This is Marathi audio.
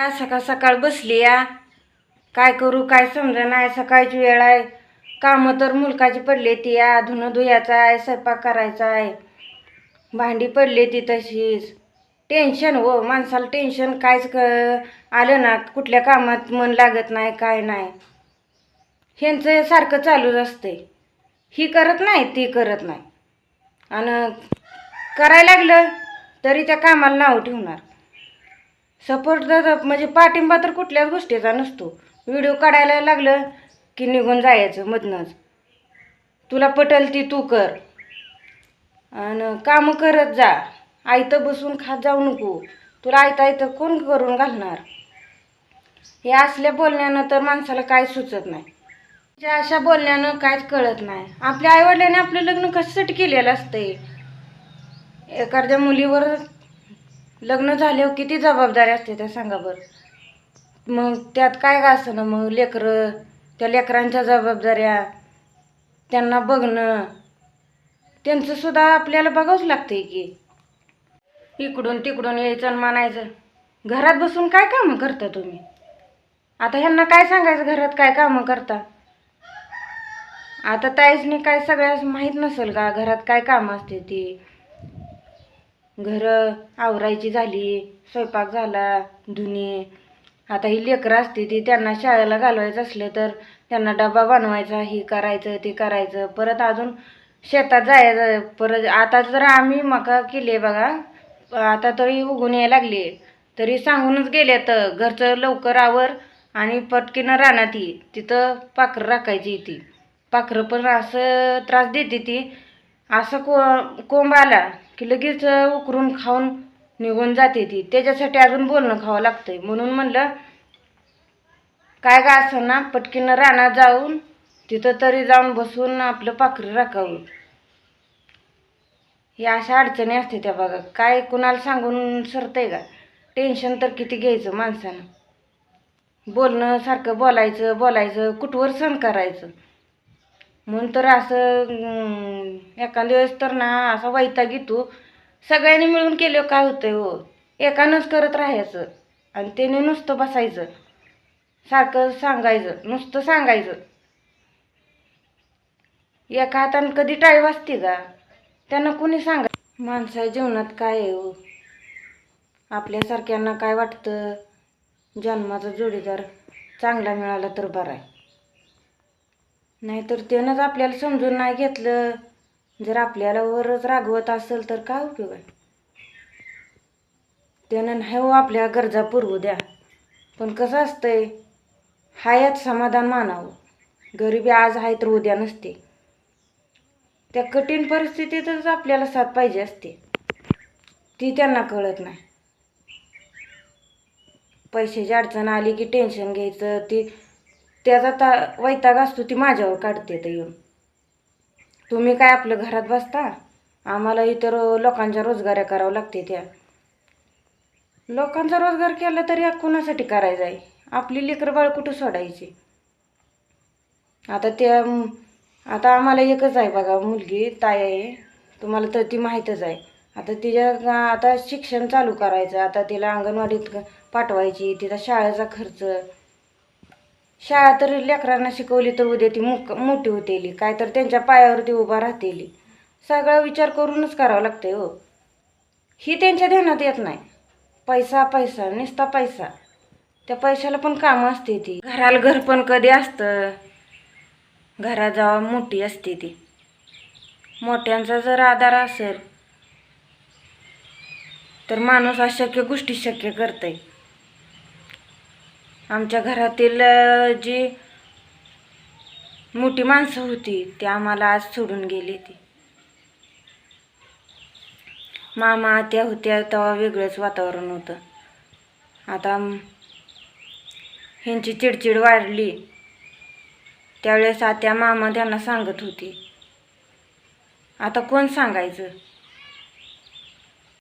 काय सकाळ सकाळ बसली या? काय करू काय समजा नाही? सकाळची वेळ आहे. कामं तर मुलकाची पडली ती या. धुणं धुयाचं आहे स्वयंपाक करायचा आहे. भांडी पडली ती तशीच. टेन्शन हो माणसाला टेन्शन कायच क आलं ना कुठल्या कामात मन लागत नाही काय नाही. ह्यांचं सारखं चालूच असतंय. ही करत नाही ती करत नाही. आणि करायला लागलं तरी त्या कामाला नाव ठेवणार. सपोर्ट जर म्हणजे पाठिंबा तर कुठल्याच गोष्टीचा नसतो. व्हिडिओ काढायला लागलं की निघून जायचं मधनंच. तुला पटल ती तू कर. आणि कामं करत जा. आयतं बसून खात जाऊ नको. तुला आयतं आयतं कोण करून घालणार? हे असल्या बोलण्यानं तर माणसाला काय सुचत नाही. ज्या अशा बोलण्यानं काहीच कळत नाही. आपल्या आईवडिलांनी आपलं लग्न कशासाठी केलेलं असतंय? एखाद्या मुलीवर लग्न झाल्यावर किती जबाबदारी असते त्या सांगा बरं मग त्यात काय का असं ना मग लेकरं त्या लेकरांच्या जबाबदाऱ्या त्यांना बघणं त्यांचं सुद्धा आपल्याला बघावंच लागतंय की. इकडून तिकडून यायचं आणि मानायचं घरात बसून काय कामं करता तुम्ही? आता ह्यांना काय सांगायचं? घरात काय कामं करता? आता ताईसनी काय सगळ्यास माहीत नसेल का? घरात काय कामं असते ती? घरं आवरायची झाली स्वयंपाक झाला धुणी आता ही लेकरं असते ती त्यांना शाळेला घालवायचं असलं तर त्यांना डबा बनवायचा ही करायचं ते करायचं. परत अजून शेतात जायचं परत आता जर आम्ही मका केले बघा. आता तरी उगून यायला लागले. तरी सांगूनच गेले तर घरचं लवकर आवर आणि पटकीनं राहणार ती. तिथं पाखरं राखायची ती. पाखरं पण असं त्रास देते ती. असं को कोंब आला. की लगेच उकरून खाऊन निघून जाते ती. त्याच्यासाठी अजून बोलणं खावं लागतंय. म्हणून म्हणलं काय का असं ना पटकीनं रानात जाऊन तिथं तरी जाऊन बसून आपलं पाखरं राखावं. या अशा अडचणी असते त्या बघा. काय कुणाला सांगून सरतंय का? टेन्शन तर किती घ्यायचं माणसानं. बोलणं सारखं बोलायचं बोलायचं कुठवर सण करायचं? म्हणून तर असं एखाद एखाद्या वेळेस तर ना असा वैताग येतो. सगळ्यांनी मिळून केलं काय होतंय हो? एकानंच करत राहायचं आणि त्याने नुसतं बसायचं. सारखं सांगायचं नुसतं सांगायचं. एका हातानं कधी टाळी वाजते का? त्यांना कुणी सांगा? माणसा जीवनात काय आहे हो? आपल्यासारख्यांना काय वाटतं? जन्माचा जोडीदार चांगला मिळाला तर बरा आहे. नाहीतर त्यानंच आपल्याला समजून नाही घेतलं. जर आपल्याला वरच रागवत असेल तर काय उपयोग आहे? त्यानं नाही हो आपल्या गरजा पुरवू द्या. पण कसं असतंय हायात समाधान मानावं. गरिबी आज आहे तर उद्या नसते. त्या कठीण परिस्थितीतच आपल्याला साथ पाहिजे असते. ती त्यांना कळत नाही. पैशाची अडचण आली की टेन्शन घ्यायचं ती त्याचा ता वैताग असतो ती माझ्यावर काढते तर येऊन. तुम्ही काय आपलं घरात बसता? आम्हाला इतर लोकांच्या रोजगाऱ्या करावं लागते त्या. लोकांचा रोजगार केला तरी हा कुणासाठी करायचा आहे? आपली लेकरं बाळ कुठं सोडायची? आता त्या आता आम्हाला एकच आहे बघा मुलगी ताई आहे. तुम्हाला तर ती माहीतच आहे. आता तिच्या आता शिक्षण चालू करायचं. आता तिला अंगणवाडीत पाठवायची तिचा शाळेचा खर्च. शाळा तर लेकरांना शिकवली तर उद्या ती मुक मोठी होतेली. काय तर त्यांच्या पायावरती उभा राहतेली. सगळा विचार करूनच करावं लागतंय हो. ही त्यांच्या ध्यानात येत नाही. पैसा पैसा नुसता पैसा. त्या पैशाला पण कामं असते ती. घराला घर पण कधी असतं. घरात जेव्हा मोठी असते ती. मोठ्यांचा जर आधार असेल तर माणूस अशक्य गोष्टी शक्य करतंय. आमच्या घरातील जी मोठी माणसं होती ती आम्हाला आज सोडून गेली ती. मामा आत्या होत्या तेव्हा वेगळंच वातावरण होतं. आता ह्यांची चिडचिड वाढली. त्यावेळेस आत्या मामा त्यांना सांगत होती. आता कोण सांगायचं?